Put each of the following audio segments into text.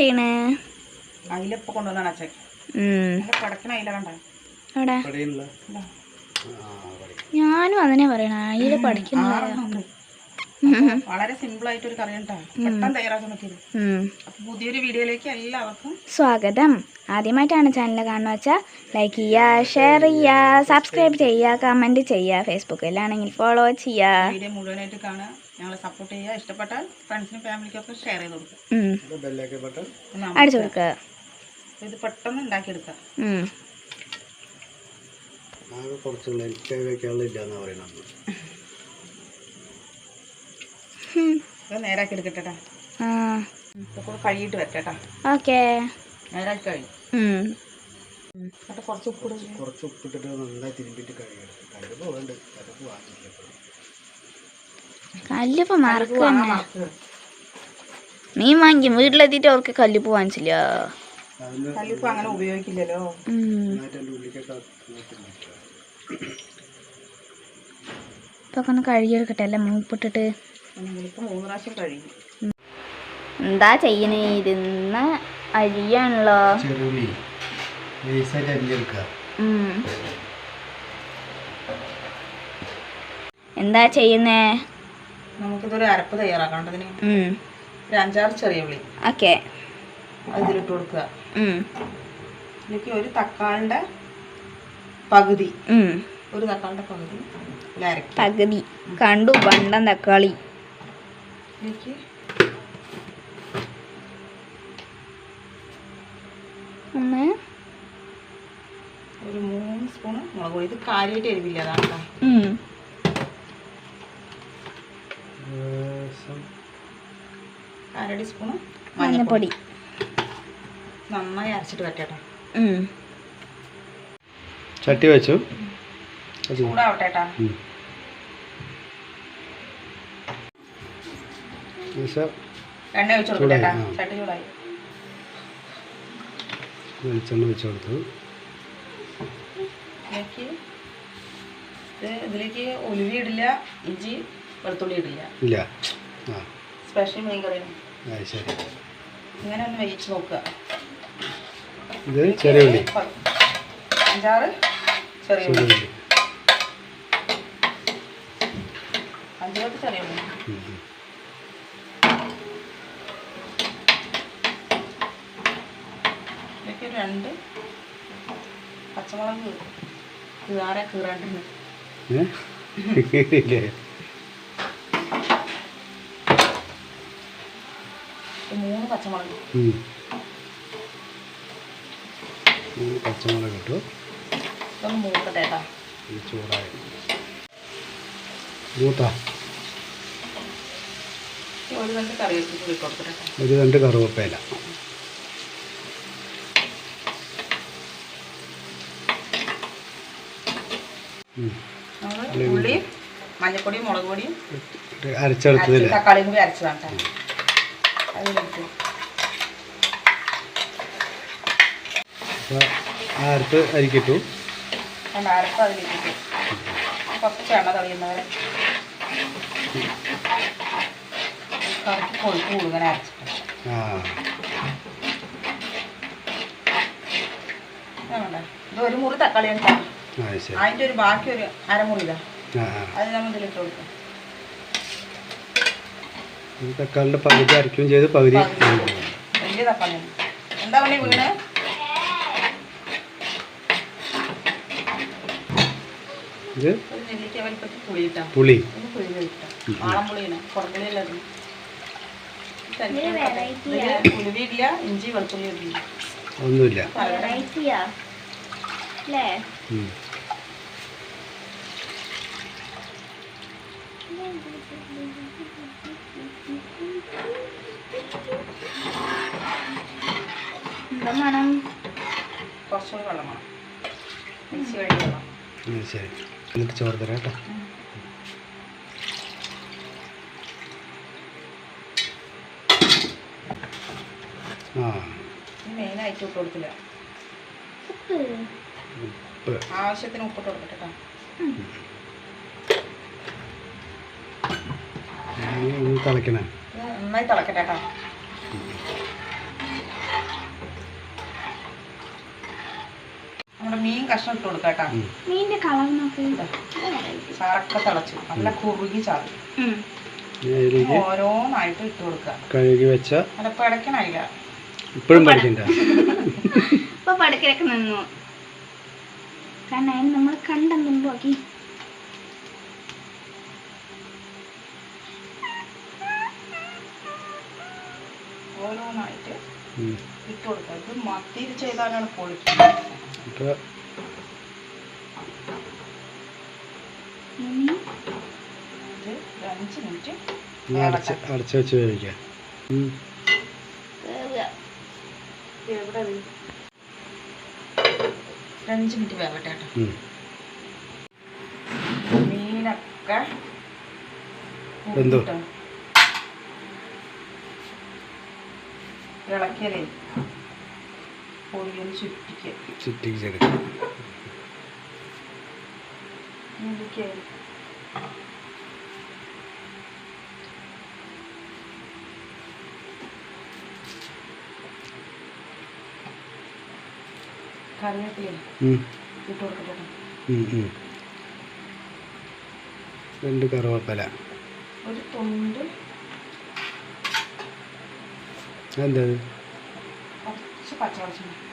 ചെയ്യണേ? കൊണ്ടുവന്നാണ് അച്ഛൻ. കണ്ട? എവിടെ. ഞാനും അതിനെ പറയണ അയില പഠിക്കുന്ന ആറെണ്ണം ഉണ്ട്. വളരെ സിമ്പിൾ ആയിട്ട് ഒരു കറി പെട്ടെന്ന് തയ്യാറാക്കാൻ പറ്റിയത്. അപ്പൊ പുതിയൊരു വീഡിയോയിലേക്ക് എല്ലാവർക്കും സ്വാഗതം. ആദ്യമായിട്ടാണ് ചാനൽ കാണുന്ന വെച്ചാൽ ലൈക്ക് ചെയ്യുക ഷെയർ ചെയ്യുക സബ്സ്ക്രൈബ് ചെയ്യുക ചെയ്യാ ചെയ്യുക ഫേസ്ബുക്കിലാണെങ്കിൽ ഫോളോ ചെയ്യുക വീഡിയോ മുഴുവനായിട്ട് കാണുക. ഞങ്ങളെ സപ്പോർട്ട് ചെയ്യുക. ഇഷ്ടപ്പെട്ടാൽ ഫ്രണ്ട്സിനും ഷെയർ ചെയ്ത് കൊടുക്കുക. അടിച്ചു കൊടുക്കുക. ഇത് പെട്ടെന്ന് ഉണ്ടാക്കിയെടുക്കാം കുറച്ചുള്ള പറയുന്നത്. നേരാക്കി എടുക്കട്ടെ ആ. ഇപ്പൊ കൂടെ കഴുകിയിട്ട് വരട്ടെ ഓക്കേ. നേരാക്കി കഴിയും കുറച്ച് ഉപ്പ് കുറച്ച് ഉപ്പിട്ടിട്ട് നന്നായി തിരുമ്പിട്ട് കഴുകിയെടുക്കും കഴുകുമ്പോൾ വേണ്ട കഴുകു വാങ്ങില്ല കല്ലിപ്പ് മറക്കുക മീൻ വാങ്ങിക്കും. വീട്ടിലെത്തിയിട്ട് അവർക്ക് കല്ലിപ്പ് വാങ്ങിച്ചില്ല. കല്ലിപ്പ് അങ്ങനെ ഉപയോഗിക്കില്ലല്ലോ. ഇപ്പൊ ഒന്ന് കഴുകിയെടുക്കട്ടെ. എല്ലാം മൂപ്പിട്ടിട്ട്. മൂന്ന് പ്രാവശ്യം എന്താ ചെയ്യണേ? ഇരുന്ന അരിയാണല്ലോ. എന്താ ചെയ്യുന്നേ? നമുക്കിതൊരു അരപ്പ് തയ്യാറാക്കണ്ടതിന്. ഒരു അഞ്ചാറ് ചെറിയ ഉള്ളി. ഓക്കെ. അതിലിട്ട് കൊടുക്കുക. എനിക്ക് ഇതിലേക്ക് ഒരു തക്കാളിന്റെ പകുതി. ഒരു തക്കാളിന്റെ പകുതി. പകുതി. കണ്ടു വണ്ടൻ തക്കാളി. ഇതിലേക്ക് ഒന്ന് ഒരു മൂന്ന് സ്പൂണ് മുളക് പൊടി. ഇത് കാര്യമായിട്ട് എരിവില്ല അതാണ് അരടി സ്പൂണ് മഞ്ഞപ്പൊടി. നന്നായി അരച്ചിട്ട് ഉം. ചട്ടി വെച്ചു. ചൂടാവട്ടെ കേട്ടാ. എണ്ണ ഒഴിച്ച് കൊടുക്കട്ടെ. ചട്ടി ചൂടായി. വെളിച്ചെണ്ണ വെച്ച് കൊടുത്തു. ഇതിലേക്ക് ഇത് ഉലുവി ഇടില്ല ഇഞ്ചി വെളുത്തുള്ളി ഇടില്ല. ഇല്ല. സ്പെഷ്യൽ മീൻ കറിയാണ്. ശരി. ഇങ്ങനെ ഒന്ന് വേവിച്ച് നോക്കുക. ഇത് ചെറിയ ഉള്ളി. അഞ്ചാറ് ചെറിയ ഉള്ളി. ഉള്ളി. അഞ്ച് ചെറിയ ഉള്ളി ഉം, ഉം. ഇതിലേക്ക് ഒരു രണ്ട് പച്ചമുളക് കീറാറെ കീറാണ്ട് ഏ? ഇല്ലേ? മൂന്ന് പച്ചമുളക്. മൂന്ന് പച്ചമുളക് ഇട്ടു ഇതൊന്ന് മൂക്കട്ടെ കേട്ടോ ചൂടായി മൂത്ത ഒരു രണ്ട് കറിവേപ്പില. ഒരു രണ്ട് കറുവപ്പയില ഉം. നമ്മൾ ഉള്ളിയും മഞ്ഞപ്പൊടിയും മുളക് പൊടിയും തക്കാളിയും കൂടി അരച്ചതാണ് അരത്ത് അരിക്കിട്ടു. അരപ്പ് അതിലേക്ക് കുറച്ച് എണ്ണ തെളിയുന്നവരെ. കറിക്ക് കൊഴുപ്പ് കൂടുതൽ അരച്ചിട്ട് ഇത് ഒരു മുറി തക്കാളിയാണ് അതിന്റെ ഒരു ബാക്കി ഒരു അരമുറി ഇതാ ആ ആ. അത് നമ്മൾ ഇതിലിട്ട് കൊടുക്കാം തക്കാളിന്റെ പകുതി അരയ്ക്കുകയും ചെയ്ത് പകുതി. വലിയ എന്താ പണി വീണ്? ഇത് പുളി ഒന്നുമില്ല. മണം കുറച്ചുകൂടി വെള്ളം വേണം. മിക്സി കഴിഞ്ഞ് വെള്ളം. ശരി. എന്നിട്ട് ചോറ് തരാം കേട്ടോ. ആ. മെയിനായിട്ട് കൊടുക്കില്ല ഉപ്പ്. ആവശ്യത്തിന് ഉപ്പിട്ട് കൊടുക്കട്ടെ തിളക്കണേ. നന്നായി തിളക്കട്ടെ നമ്മുടെ മീൻ കഷ്ണം ഇട്ട് കൊടുക്കാം കേട്ടോ. മീനിന്റെ കളർ ചാക്ക തിളച്ചു. നല്ല കുറുകി ചാടും ഓരോന്നായിട്ട് ഇട്ട് കൊടുക്കുക. കഴുകി വെച്ച അതിപ്പോ ഇടയ്ക്കണില്ല ഇപ്പോഴും പഠിക്കണ്ട. ഇപ്പൊ പഠിക്കലൊക്കെ നിന്നു. കാരണം അതിന് നമ്മൾ കണ്ടെന്നുണ്ടാക്കി ഓരോന്നായിട്ട്. ഇട്ട് കൊടുക്കുക. ഇത് മത്തിയിൽ ചെയ്താലാണ് പൊളിക്കുന്നത് അടച്ച് വെച്ച് വേവിക്കാം. ഉം. എവിടെ അഞ്ച് മിനിറ്റ് വേവട്ടെ കേട്ടോ. മീനൊക്കെ ഇളക്കിയതേ. പൊടിയൊന്ന് ചുറ്റിക്കുക ചുറ്റിച്ചെടുക്കാം ഇതൊക്കെ കറിവേപ്പില ഉം. ഇട്ട് കൊടുക്കട്ടെ ഉം, ഉം. രണ്ട് കറുവപ്പല. ഒരു തൊണ്ട്. എന്താ?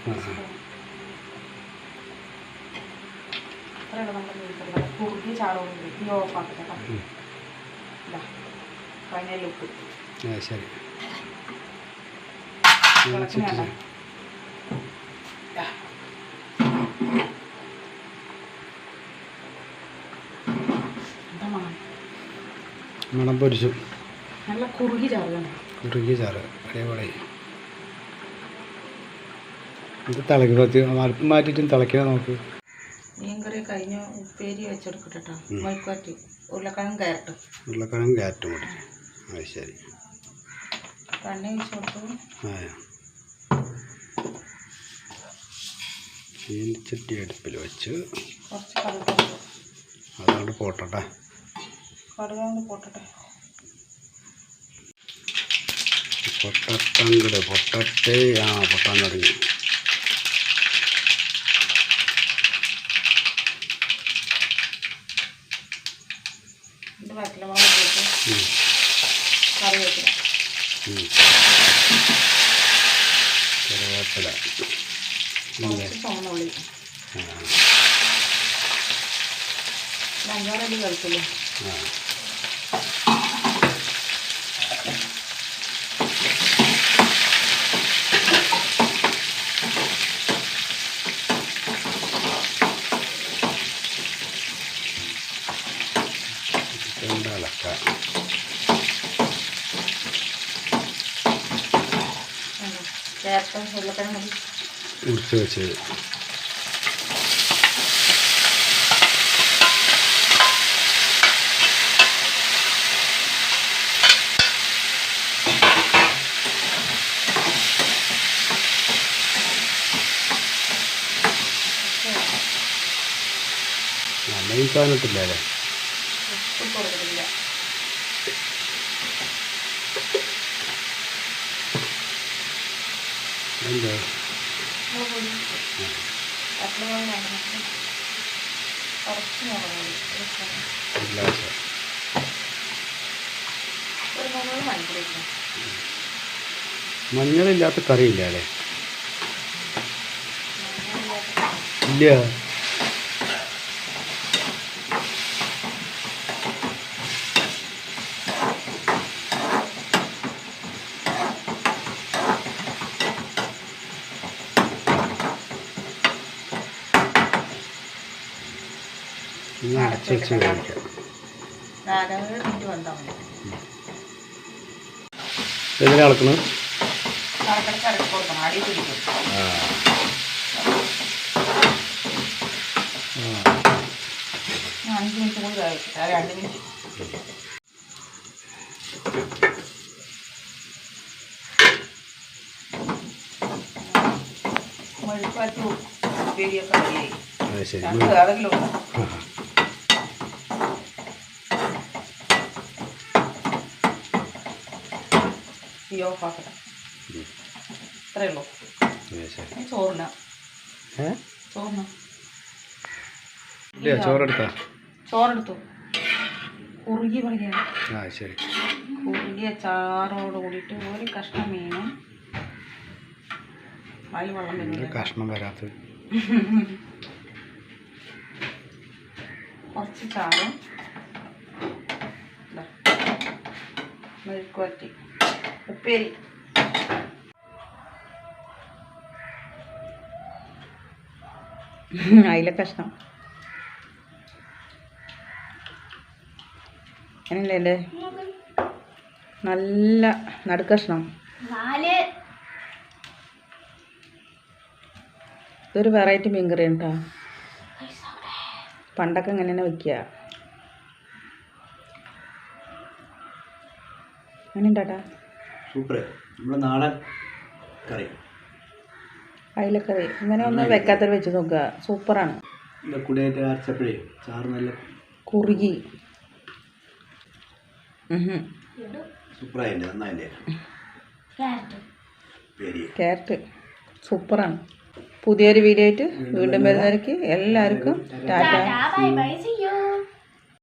കുറച്ച് കുറുകി ഈ ഫൈനൽ ശരി വേണ്ട എന്താ മണം മണം പൊരിച്ചു. നല്ല കുറുകി ചാറുകയാണ് കുറുകി ചാറ് അതേപോലെ ഇത് തിളക്കി മാറ്റിയിട്ടും തിളയ്ക്കാൻ നമുക്ക്? മീൻകറി കഴിഞ്ഞ ഉപ്പേരി വെച്ചെടുക്കട്ടോ. മൈക്കാറ്റി ഉരുളക്കിഴങ്ങ് കയറട്ടും. ഉരുളക്കിഴങ്ങ് കയറ്റും കൂടി. അത് ശരി. എണ്ണ ഒഴിച്ച് കൊടുത്തു? ആ. ചീനിച്ചട്ടി അടുപ്പിൽ വെച്ച് കുറച്ച് അതങ്ങോട്ട് പോട്ടട്ടെ. കടുക് പൊട്ടട്ടെ. പൊട്ടട്ടങ്ങട് പൊട്ടട്ടെ ആ പൊട്ടാൻ തുടങ്ങി. ഉം. കറിവേപ്പില. ആ. ഒരു അഞ്ചാറടി വെളുത്തുള്ളി. ആ. ചേർത്ത ഉരുളക്കിഴങ്ങ് ഉരുത്തി വെച്ചത് ഈ സാധനത്തില്ല അല്ലേ? ഉപ്പ് എന്താ മുളക് പൊടി വറ്റലമുളക് വേണ്ട നമുക്ക് കുറച്ച് മുളക് പൊടി ഒരു സ്പൂൺ. ഒരു ഗ്ലാസ് ഒരു മുളക് മഞ്ഞപ്പൊടി ഇട്ടോ. മഞ്ഞളില്ലാത്ത കറിയില്ല അല്ലേ ഇല്ല കൊടുക്കണം അടച്ചു വെച്ച് ആ എങ്ങനെ ഞാൻ അഞ്ച് മിനിറ്റ് കൂടി രണ്ട് മിനിറ്റ്. മെഴുക്കുവരട്ടി ഉപ്പേരിയൊക്കെ ശരി. രണ്ട് ഉണ്ട് ആ തീ ഓഫ് ആക്കട്ടെ ഇത്രയേ ഉള്ളൂ. ചോറിന. ചോറിന. ചോറെടുത്താ? ചോറെടുത്തു. കുറുകി പറയുകയാണ് ആ ശരി. കുറുകിയ ചാറോട് കൂടിയിട്ട് ഒരു കഷ്ണം മീനും. അതിൽ വെള്ളം ഒരു കഷ്ണം വരാത്തത് കുറച്ച് ചാറും. മെഴുക്കുവറ്റി ഉപ്പേരി. അയില കഷ്ണം. അങ്ങനെയല്ലേ എന്റെ നല്ല നടുക്കഷ്ണം. ഇതൊരു വെറൈറ്റി മീൻ കറി കേട്ടോ പണ്ടൊക്കെ ഇങ്ങനെ തന്നെ വെക്കുക. അങ്ങനെ ഉണ്ടാട്ടാ സൂപ്പർ നമ്മുടെ നാടൻ കറി. അയിലക്കറി. ഇങ്ങനെ ഒന്ന് വെക്കാത്തൊരു വെച്ച് നോക്കുക. സൂപ്പറാണ്. കുടിയായിട്ട് അരച്ചപ്പോഴേ ചാറ് നല്ല കുറുകി. സൂപ്പറായില്ലേ? നന്നായില്ലേ? ക്യാരറ്റ്. സൂപ്പറാണ്. പുതിയൊരു വീഡിയോ ആയിട്ട് വീണ്ടും വരുന്നവർക്ക് എല്ലാവർക്കും ടാറ്റ.